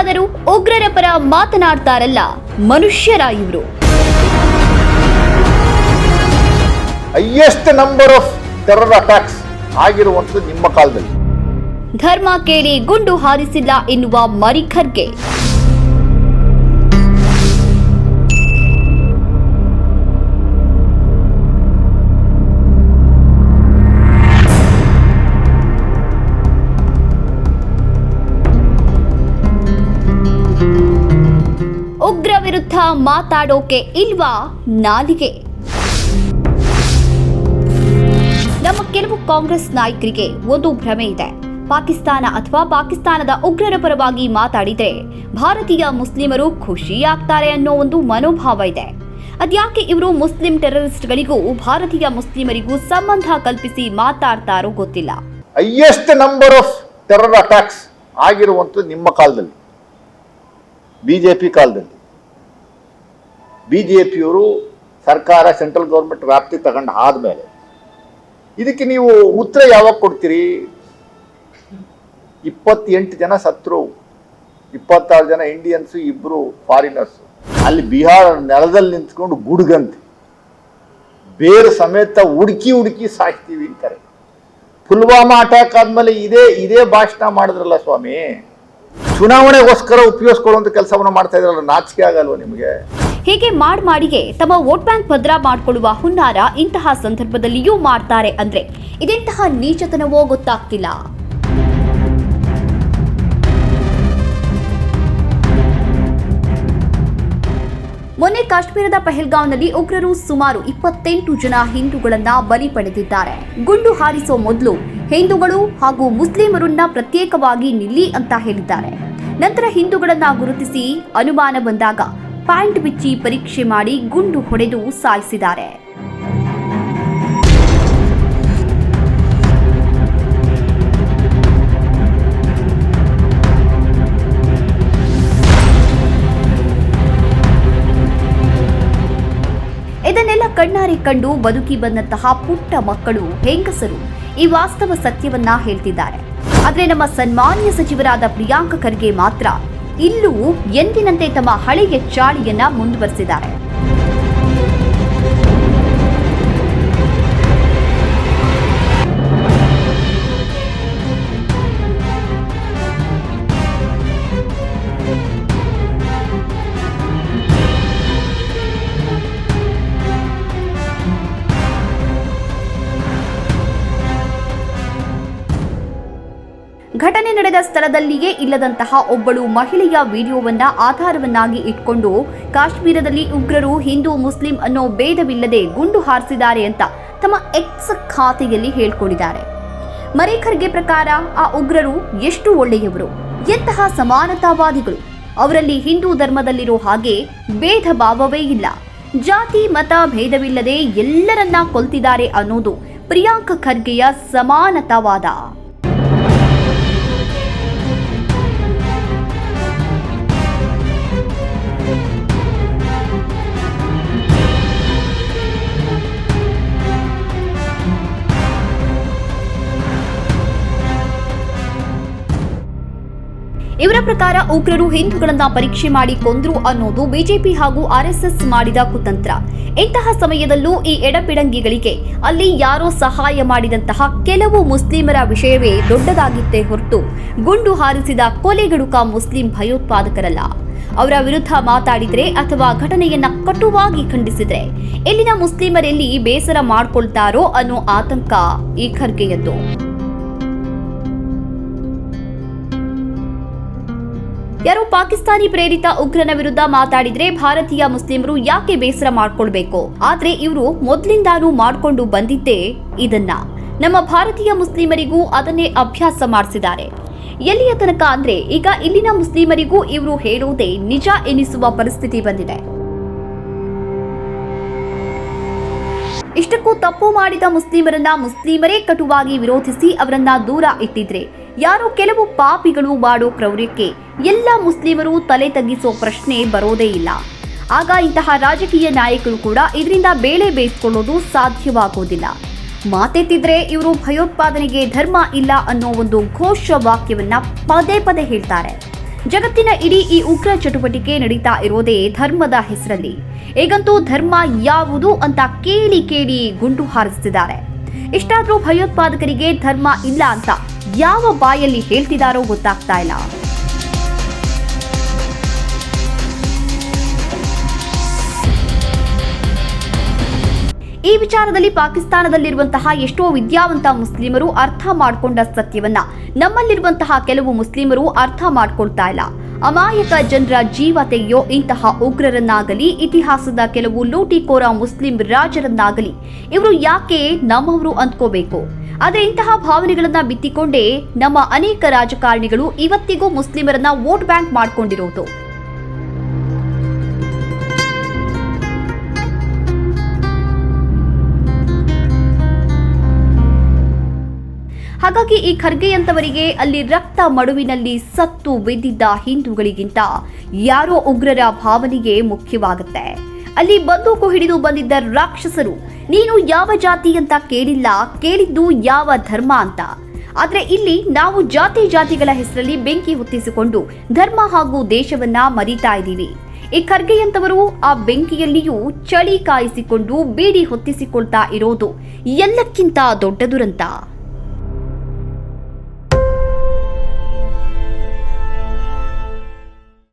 ಇಷ್ಟಾದರೂ ಉಗ್ರರ ಪರ ಮಾತನಾಡ್ತಾರಲ್ಲ ಮನುಷ್ಯರ ಇವರು highest number of terror attacks ಆಗಿರುವಂತ ನಿಮ್ಮ ಕಾಲದಲ್ಲಿ. ಧರ್ಮ ಕೇಳಿ ಗುಂಡು ಹಾರಿಸಿಲ್ಲ ಎನ್ನುವ ಮರಿಖರ್ಗೆ. ಉಗ್ರ ಮಾತಾಡೋಕೆ ಇಲ್ವಾ ನಾಲಿಗೆ? ನಮ್ಮ ಕೆಲವು ಕಾಂಗ್ರೆಸ್ ನಾಯಕರಿಗೆ ಒಂದು ಭ್ರಮೆ ಇದೆ. ಪಾಕಿಸ್ತಾನ ಅಥವಾ ಪಾಕಿಸ್ತಾನದ ಉಗ್ರರ ಪರವಾಗಿ ಮಾತಾಡಿದ್ರೆ ಭಾರತೀಯ ಮುಸ್ಲಿಮರು ಖುಷಿಯಾಗ್ತಾರೆ ಅನ್ನೋ ಒಂದು ಮನೋಭಾವ ಇದೆ. ಅದ್ಯಾಕೆ ಇವರು ಮುಸ್ಲಿಂ ಟೆರರಿಸ್ಟ್ಗಳಿಗೂ ಭಾರತೀಯ ಮುಸ್ಲಿಮರಿಗೂ ಸಂಬಂಧ ಕಲ್ಪಿಸಿ ಮಾತಾಡ್ತಾರೋ ಗೊತ್ತಿಲ್ಲ. Highest number of terror attacks ಆಗಿರುವಂಥದ್ದು ನಿಮ್ಮ ಕಾಲದಲ್ಲಿ ಬಿ ಜೆ ಪಿ ಕಾಲದಲ್ಲಿ. ಬಿ ಜೆ ಪಿಯವರು ಸರ್ಕಾರ, ಸೆಂಟ್ರಲ್ ಗೌರ್ಮೆಂಟ್ ವ್ಯಾಪ್ತಿ ತಗೊಂಡು ಆದಮೇಲೆ. ಇದಕ್ಕೆ ನೀವು ಉತ್ತರ ಯಾವಾಗ ಕೊಡ್ತೀರಿ? ಇಪ್ಪತ್ತೆಂಟು ಜನ ಸತ್ರು, ಇಪ್ಪತ್ತಾರು ಜನ ಇಂಡಿಯನ್ಸು ಇಬ್ಬರು ಫಾರಿನರ್ಸು ಅಲ್ಲಿ ಬಿಹಾರ ನೆಲದಲ್ಲಿ ನಿಂತ್ಕೊಂಡು ಗುಡುಗಂತೆ. ಬೇರೆ ಸಮೇತ ಹುಡುಕಿ ಹುಡುಕಿ ಸಾಯ್ತೀವಿ ಅಂತಾರೆ. ಪುಲ್ವಾಮಾ ಅಟ್ಯಾಕ್ ಆದ್ಮೇಲೆ ಇದೇ ಇದೇ ಭಾಷಣ ಮಾಡಿದ್ರಲ್ಲ ಸ್ವಾಮಿ? ಚುನಾವಣೆಗೋಸ್ಕರ ಉಪಯೋಗಿಸ್ಕೊಳ್ಳುವಂಥ ಕೆಲಸವನ್ನು ಮಾಡ್ತಾ ಇದ್ರಲ್ಲ, ನಾಚಿಕೆ ಆಗಲ್ವ ನಿಮಗೆ? ಹೀಗೆ ಮಾಡ್ ಮಾಡಿಗೆ ತಮ್ಮ ವೋಟ್ ಬ್ಯಾಂಕ್ ಭದ್ರ ಮಾಡಿಕೊಳ್ಳುವ ಹುನ್ನಾರ ಇಂತಹ ಸಂದರ್ಭದಲ್ಲಿಯೂ ಮಾಡ್ತಾರೆ ಅಂದ್ರೆ ಇದೆಂತಹ ನೀಚತನವೋ ಗೊತ್ತಾಗ್ತಿಲ್ಲ. ಕಾಶ್ಮೀರದ ಪೆಹಲ್ಗಾಂವ್ನಲ್ಲಿ ಉಗ್ರರು ಸುಮಾರು ಇಪ್ಪತ್ತೆಂಟು ಜನ ಹಿಂದೂಗಳನ್ನ ಬಲಿ ಪಡೆದಿದ್ದಾರೆ. ಗುಂಡು ಹಾರಿಸೋ ಮೊದಲು ಹಿಂದೂಗಳು ಹಾಗೂ ಮುಸ್ಲಿಮರನ್ನ ಪ್ರತ್ಯೇಕವಾಗಿ ನಿಲ್ಲಿ ಅಂತ ಹೇಳಿದ್ದಾರೆ. ನಂತರ ಹಿಂದೂಗಳನ್ನ ಗುರುತಿಸಿ ಅನುಮಾನ ಬಂದಾಗ ಪ್ಯಾಂಟ್ ಬಿಚ್ಚಿ ಪರೀಕ್ಷೆ ಮಾಡಿ ಗುಂಡು ಹೊಡೆದು ಸಾಯಿಸಿದ್ದಾರೆ. ಕಂಡು ಬದುಕಿ ಬಂದಂತಹ ಪುಟ್ಟ ಮಕ್ಕಳು, ಹೆಂಗಸರು ಈ ವಾಸ್ತವ ಸತ್ಯವನ್ನ ಹೇಳ್ತಿದ್ದಾರೆ. ಆದ್ರೆ ನಮ್ಮ ಸನ್ಮಾನ್ಯ ಸಚಿವರಾದ ಪ್ರಿಯಾಂಕ ಖರ್ಗೆ ಮಾತ್ರ ಇಲ್ಲೂ ಎಂದಿನಂತೆ ತಮ್ಮ ಹಳೆಯ ಚಾಳಿಯನ್ನ ಮುಂದುವರೆಸಿದ್ದಾರೆ. ನಡೆದ ಸ್ಥಳದಲ್ಲಿಯೇ ಇಲ್ಲದಂತಹ ಒಬ್ಬಳು ಮಹಿಳೆಯ ವಿಡಿಯೋವನ್ನ ಆಧಾರವನ್ನಾಗಿ ಇಟ್ಕೊಂಡು ಕಾಶ್ಮೀರದಲ್ಲಿ ಉಗ್ರರು ಹಿಂದೂ, ಮುಸ್ಲಿಂ ಅನ್ನೋ ಭೇದವಿಲ್ಲದೆ ಗುಂಡು ಹಾರಿಸಿದ್ದಾರೆ ಅಂತ ತಮ್ಮ ಎಕ್ಸ್ ಖಾತೆಯಲ್ಲಿ ಹೇಳ್ಕೊಂಡಿದ್ದಾರೆ. ಮರೇಖರ್ಗೆ ಪ್ರಕಾರ ಆ ಉಗ್ರರು ಎಷ್ಟು ಒಳ್ಳೆಯವರು? ಎಂತಹ ಸಮಾನತಾವಾದಿಗಳು? ಅವರಲ್ಲಿ ಹಿಂದೂ ಧರ್ಮದಲ್ಲಿರೋ ಹಾಗೆ ಭೇದ ಭಾವವೇ ಇಲ್ಲ. ಜಾತಿ, ಮತ ಭೇದವಿಲ್ಲದೆ ಎಲ್ಲರನ್ನ ಕೊಲ್ತಿದ್ದಾರೆ ಅನ್ನೋದು ಪ್ರಿಯಾಂಕ ಖರ್ಗೆಯ ಸಮಾನತಾವಾದ. ಇವರ ಪ್ರಕಾರ ಉಗ್ರರು ಹಿಂದೂಗಳನ್ನ ಪರೀಕ್ಷೆ ಮಾಡಿ ಕೊಂದ್ರು ಅನ್ನೋದು ಬಿಜೆಪಿ ಹಾಗೂ ಆರ್ಎಸ್ಎಸ್ ಮಾಡಿದ ಕುತಂತ್ರ. ಇಂತಹ ಸಮಯದಲ್ಲೂ ಈ ಎಡಪಿಡಂಗಿಗಳಿಗೆ ಅಲ್ಲಿ ಯಾರೋ ಸಹಾಯ ಮಾಡಿದಂತಹ ಕೆಲವು ಮುಸ್ಲಿಮರ ವಿಷಯವೇ ದೊಡ್ಡದಾಗಿತ್ತೇ ಹೊರತು ಗುಂಡು ಹಾರಿಸಿದ ಕೊಲೆಗಡುಕ ಮುಸ್ಲಿಂ ಭಯೋತ್ಪಾದಕರಲ್ಲ. ಅವರ ವಿರುದ್ಧ ಮಾತಾಡಿದ್ರೆ ಅಥವಾ ಘಟನೆಯನ್ನ ಕಟುವಾಗಿ ಖಂಡಿಸಿದ್ರೆ ಇಲ್ಲಿನ ಮುಸ್ಲಿಮರೆಲ್ಲಿ ಬೇಸರ ಮಾಡ್ಕೊಳ್ತಾರೋ ಅನ್ನೋ ಆತಂಕ ಈ ಖರ್ಗೆಯದ್ದು. ಯಾರೋ ಪಾಕಿಸ್ತಾನಿ ಪ್ರೇರಿತ ಉಗ್ರನ ವಿರುದ್ಧ ಮಾತಾಡಿದ್ರೆ ಭಾರತೀಯ ಮುಸ್ಲಿಮರು ಯಾಕೆ ಬೇಸರ ಮಾಡ್ಕೊಳ್ಬೇಕು? ಆದ್ರೆ ಇವರು ಮೊದ್ಲಿಂದಾನು ಮಾಡ್ಕೊಂಡು ಬಂದಿದ್ದೇ ಇದನ್ನ. ನಮ್ಮ ಭಾರತೀಯ ಮುಸ್ಲಿಮರಿಗೂ ಅದನ್ನೇ ಅಭ್ಯಾಸ ಮಾಡಿಸಿದ್ದಾರೆ. ಎಲ್ಲಿಯ ತನಕ ಅಂದ್ರೆ ಈಗ ಇಲ್ಲಿನ ಮುಸ್ಲಿಮರಿಗೂ ಇವರು ಹೇಳುವುದೇ ನಿಜ ಎನಿಸುವ ಪರಿಸ್ಥಿತಿ ಬಂದಿದೆ. ಇಷ್ಟಕ್ಕೂ ತಪ್ಪು ಮಾಡಿದ ಮುಸ್ಲಿಮರನ್ನ ಮುಸ್ಲಿಮರೇ ಕಟುವಾಗಿ ವಿರೋಧಿಸಿ ಅವರನ್ನ ದೂರ ಇಟ್ಟಿದ್ರೆ. ಯಾರು ಕೆಲವು ಪಾಪಿಗಳು ಮಾಡೋ ಕ್ರೌರ್ಯಕ್ಕೆ ಎಲ್ಲ ಮುಸ್ಲಿಮರು ತಲೆ ತಗ್ಗಿಸೋ ಪ್ರಶ್ನೆ ಬರೋದೇ ಇಲ್ಲ. ಆಗ ಇಂತಹ ರಾಜಕೀಯ ನಾಯಕರು ಕೂಡ ಇದರಿಂದ ಬೇಳೆ ಬೇಯಿಸ್ಕೊಳ್ಳೋದು ಸಾಧ್ಯವಾಗೋದಿಲ್ಲ. ಮಾತೆತ್ತಿದ್ರೆ ಇವರು ಭಯೋತ್ಪಾದನೆಗೆ ಧರ್ಮ ಇಲ್ಲ ಅನ್ನೋ ಒಂದು ಘೋಷ ವಾಕ್ಯವನ್ನ ಪದೇ ಪದೇ ಹೇಳ್ತಾರೆ. ಜಗತ್ತಿನ ಇಡೀ ಈ ಉಗ್ರ ಚಟುವಟಿಕೆ ನಡೀತಾ ಇರೋದೇ ಧರ್ಮದ ಹೆಸರಲ್ಲಿ. ಈಗಂತೂ ಧರ್ಮ ಯಾವುದು ಅಂತ ಕೇಳಿ ಕೇಳಿ ಗುಂಡು ಹಾರಿಸ್ತಿದ್ದಾರೆ. ಇಷ್ಟಾದರೂ ಭಯೋತ್ಪಾದಕರಿಗೆ ಧರ್ಮ ಇಲ್ಲ ಅಂತ ಯಾವ ಬಾಯಲ್ಲಿ ಹೇಳ್ತಿದಾರೋ ಗೊತ್ತಾಗ್ತಾ ಇಲ್ಲ. ಈ ವಿಚಾರದಲ್ಲಿ ಪಾಕಿಸ್ತಾನದಲ್ಲಿರುವಂತಹ ಎಷ್ಟೋ ವಿದ್ಯಾವಂತ ಮುಸ್ಲಿಮರು ಅರ್ಥ ಮಾಡಿಕೊಂಡ ಸತ್ಯವನ್ನ ನಮ್ಮಲ್ಲಿರುವಂತಹ ಕೆಲವು ಮುಸ್ಲಿಮರು ಅರ್ಥ ಮಾಡ್ಕೊಳ್ತಾ ಇಲ್ಲ. ಅಮಾಯಕ ಜನರ ಜೀವ ತೆಗೆಯೋ ಇಂತಹ ಉಗ್ರರನ್ನಾಗಲಿ, ಇತಿಹಾಸದ ಕೆಲವು ಲೂಟಿಕೋರ ಮುಸ್ಲಿಂ ರಾಜರನ್ನಾಗಲಿ ಇವರು ಯಾಕೆ ನಮ್ಮವರು ಅಂದ್ಕೋಬೇಕು? ಆದರೆ ಇಂತಹ ಭಾವನೆಗಳನ್ನ ಬಿತ್ತಿಕೊಂಡೇ ನಮ್ಮ ಅನೇಕ ರಾಜಕಾರಣಿಗಳು ಇವತ್ತಿಗೂ ಮುಸ್ಲಿಮರನ್ನ ವೋಟ್ ಬ್ಯಾಂಕ್ ಮಾಡ್ಕೊಂಡಿರೋದು. ಹಾಗಾಗಿ ಈ ಖರ್ಗೆಯಂತವರಿಗೆ ಅಲ್ಲಿ ರಕ್ತ ಮಡುವಿನಲ್ಲಿ ಸತ್ತು ಬಿದ್ದಿದ್ದ ಹಿಂದೂಗಳಿಗಿಂತ ಯಾರೋ ಉಗ್ರರ ಭಾವನೆಗೆ ಮುಖ್ಯವಾಗುತ್ತೆ. ಅಲ್ಲಿ ಬಂದೂಕು ಹಿಡಿದು ಬಂದಿದ್ದ ರಾಕ್ಷಸರು, ನೀನು ಯಾವ ಜಾತಿ ಅಂತ ಕೇಳಿಲ್ಲ, ಕೇಳಿದ್ದು ಯಾವ ಧರ್ಮ ಅಂತ. ಆದ್ರೆ ಇಲ್ಲಿ ನಾವು ಜಾತಿ ಜಾತಿಗಳ ಹೆಸರಲ್ಲಿ ಬೆಂಕಿ ಹೊತ್ತಿಸಿಕೊಂಡು ಧರ್ಮ ಹಾಗೂ ದೇಶವನ್ನ ಮರೀತಾ ಇದ್ದೀವಿ. ಈ ಖರ್ಗೆಯಂತವರು ಆ ಬೆಂಕಿಯಲ್ಲಿಯೂ ಚಳಿ ಕಾಯಿಸಿಕೊಂಡು, ಬೀಡಿ ಹೊತ್ತಿಸಿಕೊಳ್ತಾ ಇರೋದು ಎಲ್ಲಕ್ಕಿಂತ ದೊಡ್ಡ ದುರಂತ.